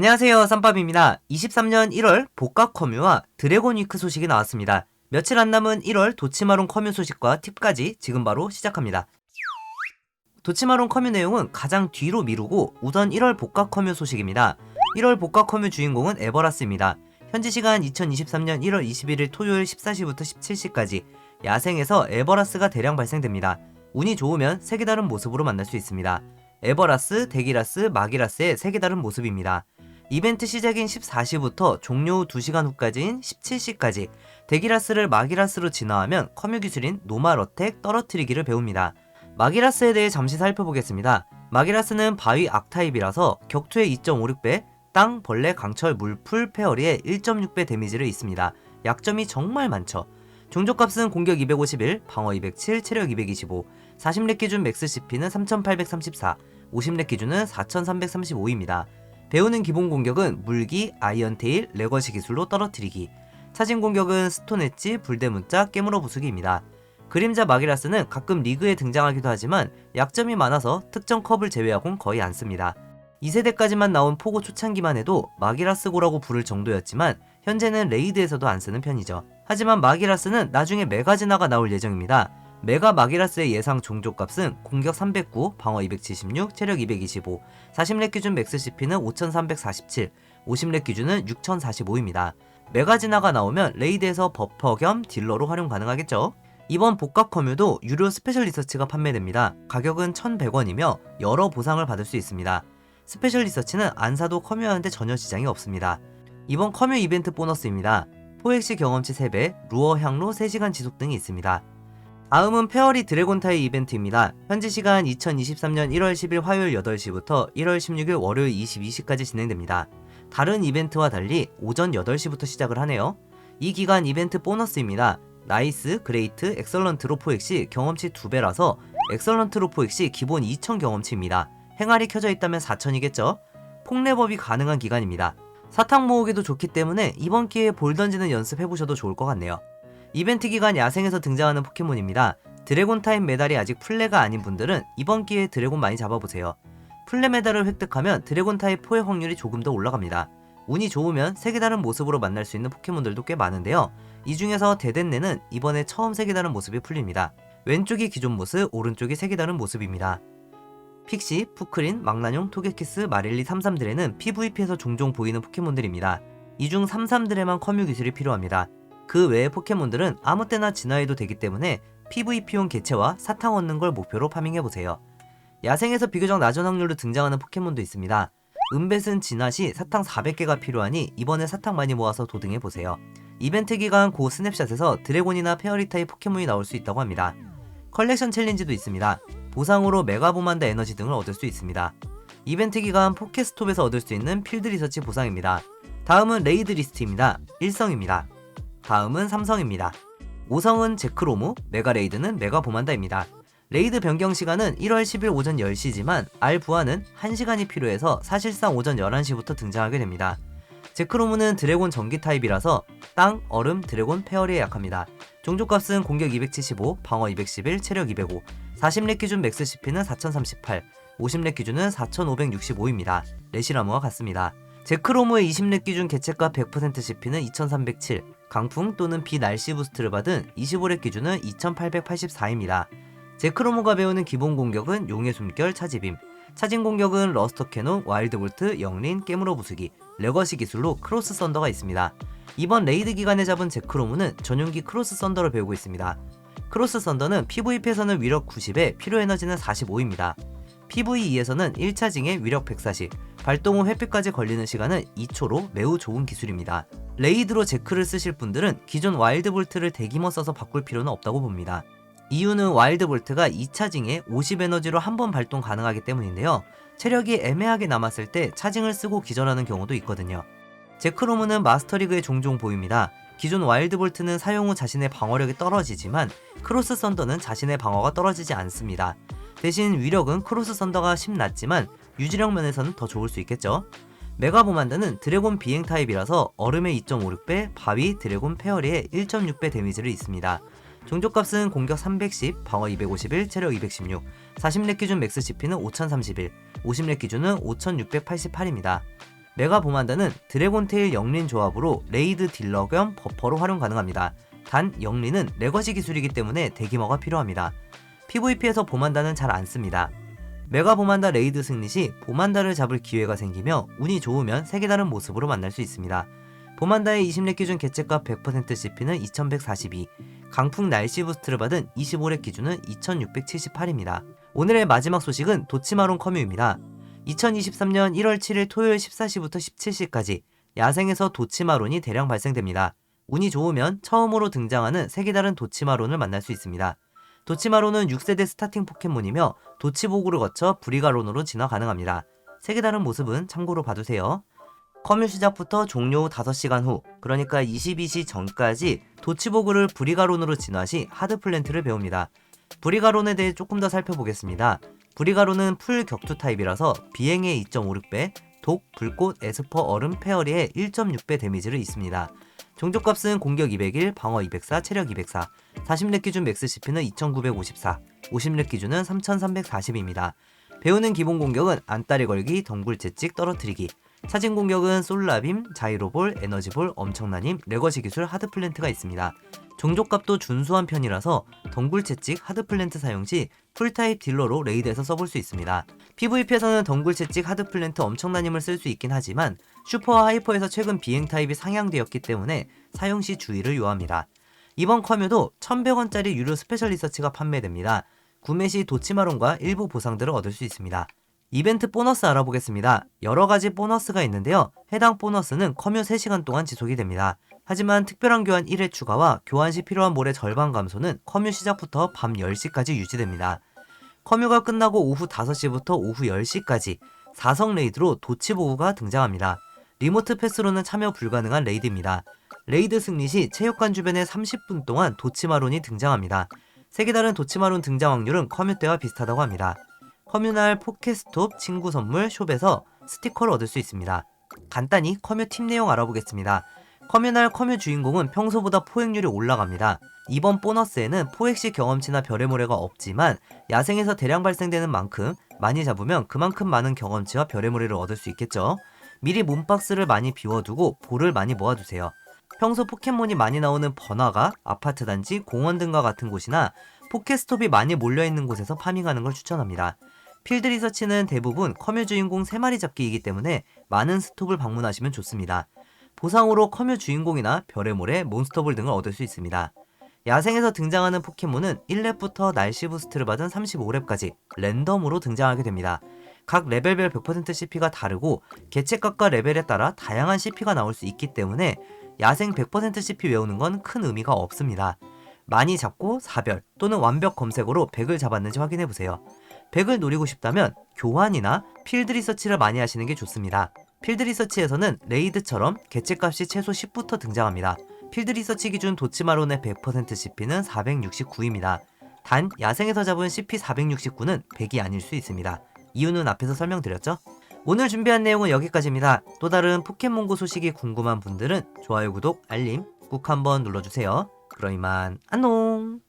안녕하세요 쌈밥입니다. 23년 1월 복각 커뮤와 드래곤 위크 소식이 나왔습니다. 며칠 안 남은 1월 도치마론 커뮤 소식과 팁까지 지금 바로 시작합니다. 도치마론 커뮤 내용은 가장 뒤로 미루고 우선 1월 복각 커뮤 소식입니다. 1월 복각 커뮤 주인공은 에버라스입니다. 현지 시간 2023년 1월 21일 토요일 14시부터 17시까지 야생에서 에버라스가 대량 발생됩니다. 운이 좋으면 색이 다른 모습으로 만날 수 있습니다. 에버라스, 데기라스, 마기라스의 색이 다른 모습입니다. 이벤트 시작인 14시부터 종료 후 2시간 후까지인 17시까지 데기라스를 마기라스로 진화하면 커뮤 기술인 노말어택 떨어뜨리기를 배웁니다. 마기라스에 대해 잠시 살펴보겠습니다. 마기라스는 바위 악타입이라서 격투의 2.56배, 땅, 벌레, 강철, 물, 풀, 페어리의 1.6배 데미지를 있습니다. 약점이 정말 많죠. 종족값은 공격 251, 방어 207, 체력 225, 40렙 기준 맥스 CP는 3834, 50렙 기준은 4335입니다. 배우는 기본 공격은 물기, 아이언테일, 레거시 기술로 떨어뜨리기. 차진 공격은 스톤 엣지, 불대 문자, 깨물어 부수기입니다. 그림자 마기라스는 가끔 리그에 등장하기도 하지만 약점이 많아서 특정 컵을 제외하곤 거의 안 씁니다. 2세대까지만 나온 포고 초창기만 해도 마기라스고라고 부를 정도였지만 현재는 레이드에서도 안 쓰는 편이죠. 하지만 마기라스는 나중에 메가지나가 나올 예정입니다. 메가 마기라스의 예상 종족값은 공격 309, 방어 276, 체력 225, 40렙 기준 맥스 CP는 5347, 50렙 기준은 6045입니다. 메가지나가 나오면 레이드에서 버퍼 겸 딜러로 활용 가능하겠죠. 이번 복각 커뮤도 유료 스페셜 리서치가 판매됩니다. 가격은 1100원이며 여러 보상을 받을 수 있습니다. 스페셜 리서치는 안 사도 커뮤하는데 전혀 지장이 없습니다. 이번 커뮤 이벤트 보너스입니다. 포획시 경험치 3배, 루어 향로 3시간 지속 등이 있습니다. 다음은 페어리 드래곤타이 이벤트입니다. 현지 시간 2023년 1월 10일 화요일 8시부터 1월 16일 월요일 22시까지 진행됩니다. 다른 이벤트와 달리 오전 8시부터 시작을 하네요. 이 기간 이벤트 보너스입니다. 나이스, 그레이트, 엑설런트 로 포획시 경험치 2배라서 엑설런트 로 포획시 기본 2000 경험치입니다. 행알이 켜져 있다면 4000이겠죠? 폭레법이 가능한 기간입니다. 사탕 모으기도 좋기 때문에 이번 기회에 볼 던지는 연습해보셔도 좋을 것 같네요. 이벤트 기간 야생에서 등장하는 포켓몬입니다. 드래곤 타임 메달이 아직 플레가 아닌 분들은 이번 기회에 드래곤 많이 잡아보세요. 플레 메달을 획득하면 드래곤 타입 포획 확률이 조금 더 올라갑니다. 운이 좋으면 색이 다른 모습으로 만날 수 있는 포켓몬들도 꽤 많은데요. 이 중에서 데덴네는 이번에 처음 색이 다른 모습이 풀립니다. 왼쪽이 기존 모습, 오른쪽이 색이 다른 모습입니다. 픽시, 푸크린, 망나뇽, 토게키스, 마릴리, 삼삼드레는 PVP에서 종종 보이는 포켓몬들입니다. 이중 삼삼드레만 커뮤 기술이 필요합니다. 그 외의 포켓몬들은 아무 때나 진화해도 되기 때문에 PVP용 개체와 사탕 얻는 걸 목표로 파밍해보세요. 야생에서 비교적 낮은 확률로 등장하는 포켓몬도 있습니다. 은뱃은 진화 시 사탕 400개가 필요하니 이번에 사탕 많이 모아서 도등해보세요. 이벤트 기간 고 스냅샷에서 드래곤이나 페어리 타입 포켓몬이 나올 수 있다고 합니다. 컬렉션 챌린지도 있습니다. 보상으로 메가보만다 에너지 등을 얻을 수 있습니다. 이벤트 기간 포켓스톱에서 얻을 수 있는 필드 리서치 보상입니다. 다음은 레이드 리스트입니다. 1성입니다. 다음은 3성입니다. 5성은 제크로무, 메가레이드는 메가보만다입니다. 레이드 변경 시간은 1월 10일 오전 10시지만 알 부하는 1시간이 필요해서 사실상 오전 11시부터 등장하게 됩니다. 제크로무는 드래곤 전기 타입이라서 땅, 얼음, 드래곤, 페어리에 약합니다. 종족값은 공격 275, 방어 211, 체력 205, 40렙 기준 맥스 CP는 4038, 50렙 기준은 4565입니다. 레시라무와 같습니다. 제크로무의 20렙 기준 개체값 100% CP는 2307, 강풍 또는 비 날씨 부스트를 받은 25렙 기준은 2884입니다. 제크로모가 배우는 기본 공격은 용의 숨결, 차지빔, 차진 공격은 러스터 캐논, 와일드 볼트, 영린, 깨물어 부수기, 레거시 기술로 크로스 썬더가 있습니다. 이번 레이드 기간에 잡은 제크로무는 전용기 크로스 썬더를 배우고 있습니다. 크로스 썬더는 PVP에서는 위력 90에 필요 에너지는 45입니다. PVE에서는 1차징에 위력 140, 발동 후 회피까지 걸리는 시간은 2초로 매우 좋은 기술입니다. 레이드로 제크를 쓰실 분들은 기존 와일드 볼트를 대기머 써서 바꿀 필요는 없다고 봅니다. 이유는 와일드 볼트가 2차징에 50에너지로 한 번 발동 가능하기 때문인데요. 체력이 애매하게 남았을 때 차징을 쓰고 기절하는 경우도 있거든요. 제크로무는 마스터리그에 종종 보입니다. 기존 와일드볼트는 사용 후 자신의 방어력이 떨어지지만 크로스 썬더는 자신의 방어가 떨어지지 않습니다. 대신 위력은 크로스 썬더가 10 낮지만 유지력 면에서는 더 좋을 수 있겠죠. 메가보 만드는 드래곤 비행 타입이라서 얼음의 2.56배, 바위, 드래곤 페어리의 1.6배 데미지를 있습니다. 종족값은 공격 310, 방어 251, 체력 216, 40렙 기준 맥스 CP는 5031, 50렙 기준은 5688입니다. 메가 보만다는 드래곤 테일 영린 조합으로 레이드 딜러 겸 버퍼로 활용 가능합니다. 단 영린은 레거시 기술이기 때문에 대기머가 필요합니다. PVP에서 보만다는 잘 안 씁니다. 메가 보만다 레이드 승리 시 보만다를 잡을 기회가 생기며 운이 좋으면 색이 다른 모습으로 만날 수 있습니다. 보만다의 20렙 기준 개체값 100% CP는 2142, 강풍 날씨 부스트를 받은 25렙 기준은 2678입니다. 오늘의 마지막 소식은 도치마론 커뮤입니다. 2023년 1월 7일 토요일 14시부터 17시까지 야생에서 도치마론이 대량 발생됩니다. 운이 좋으면 처음으로 등장하는 색이 다른 도치마론을 만날 수 있습니다. 도치마론은 6세대 스타팅 포켓몬이며 도치보구를 거쳐 브리가론으로 진화 가능합니다. 색이 다른 모습은 참고로 봐두세요. 커뮤 시작부터 종료 후 5시간 후, 그러니까 22시 전까지 도치보그를 브리가론으로 진화 시 하드플랜트를 배웁니다. 브리가론에 대해 조금 더 살펴보겠습니다. 브리가론은 풀 격투 타입이라서 비행의 2.56배, 독, 불꽃, 에스퍼, 얼음, 페어리의 1.6배 데미지를 있습니다. 종족값은 공격 201, 방어 204, 체력 204, 40렙 기준 맥스 CP는 2954, 50렙 기준은 3340입니다. 배우는 기본 공격은 안따리 걸기, 덩굴 채찍, 떨어뜨리기, 차진 공격은 솔라빔, 자이로볼, 에너지볼, 엄청난 힘, 레거시 기술, 하드플랜트가 있습니다. 종족값도 준수한 편이라서 덩굴 채찍, 하드플랜트 사용 시 풀타입 딜러로 레이드에서 써볼 수 있습니다. PVP에서는 덩굴 채찍, 하드플랜트 엄청난 힘을 쓸 수 있긴 하지만 슈퍼와 하이퍼에서 최근 비행 타입이 상향되었기 때문에 사용 시 주의를 요합니다. 이번 커뮤도 1100원짜리 유료 스페셜 리서치가 판매됩니다. 구매 시 도치마론과 일부 보상들을 얻을 수 있습니다. 이벤트 보너스 알아보겠습니다. 여러 가지 보너스가 있는데요. 해당 보너스는 커뮤 3시간 동안 지속이 됩니다. 하지만 특별한 교환 1회 추가와 교환 시 필요한 몰의 절반 감소는 커뮤 시작부터 밤 10시까지 유지됩니다. 커뮤가 끝나고 오후 5시부터 오후 10시까지 4성 레이드로 도치보구가 등장합니다. 리모트 패스로는 참여 불가능한 레이드입니다. 레이드 승리 시 체육관 주변에 30분 동안 도치마론이 등장합니다. 색이 다른 도치마론 등장 확률은 커뮤 때와 비슷하다고 합니다. 커뮤날 포켓스톱 친구 선물 숍에서 스티커를 얻을 수 있습니다. 간단히 커뮤 팀 내용 알아보겠습니다. 커뮤날 커뮤 주인공은 평소보다 포획률이 올라갑니다. 이번 보너스에는 포획시 경험치나 별의 모래가 없지만 야생에서 대량 발생되는 만큼 많이 잡으면 그만큼 많은 경험치와 별의 모래를 얻을 수 있겠죠. 미리 몸박스를 많이 비워두고 볼을 많이 모아두세요. 평소 포켓몬이 많이 나오는 번화가, 아파트 단지, 공원 등과 같은 곳이나 포켓스톱이 많이 몰려있는 곳에서 파밍하는 걸 추천합니다. 필드 리서치는 대부분 커뮤 주인공 3마리 잡기이기 때문에 많은 스톱을 방문하시면 좋습니다. 보상으로 커뮤 주인공이나 별의 모래, 몬스터볼 등을 얻을 수 있습니다. 야생에서 등장하는 포켓몬은 1렙부터 날씨 부스트를 받은 35렙까지 랜덤으로 등장하게 됩니다. 각 레벨별 100% CP가 다르고 개체값과 레벨에 따라 다양한 CP가 나올 수 있기 때문에 야생 100% CP 외우는 건 큰 의미가 없습니다. 많이 잡고 사별 또는 완벽 검색으로 100을 잡았는지 확인해 보세요. 100을 노리고 싶다면 교환이나 필드 리서치를 많이 하시는 게 좋습니다. 필드 리서치에서는 레이드처럼 개체값이 최소 10부터 등장합니다. 필드 리서치 기준 도치마론의 100% CP는 469입니다. 단 야생에서 잡은 CP 469는 100이 아닐 수 있습니다. 이유는 앞에서 설명드렸죠? 오늘 준비한 내용은 여기까지입니다. 또 다른 포켓몬고 소식이 궁금한 분들은 좋아요, 구독, 알림 꾹 한번 눌러주세요. 그럼 이만 안녕!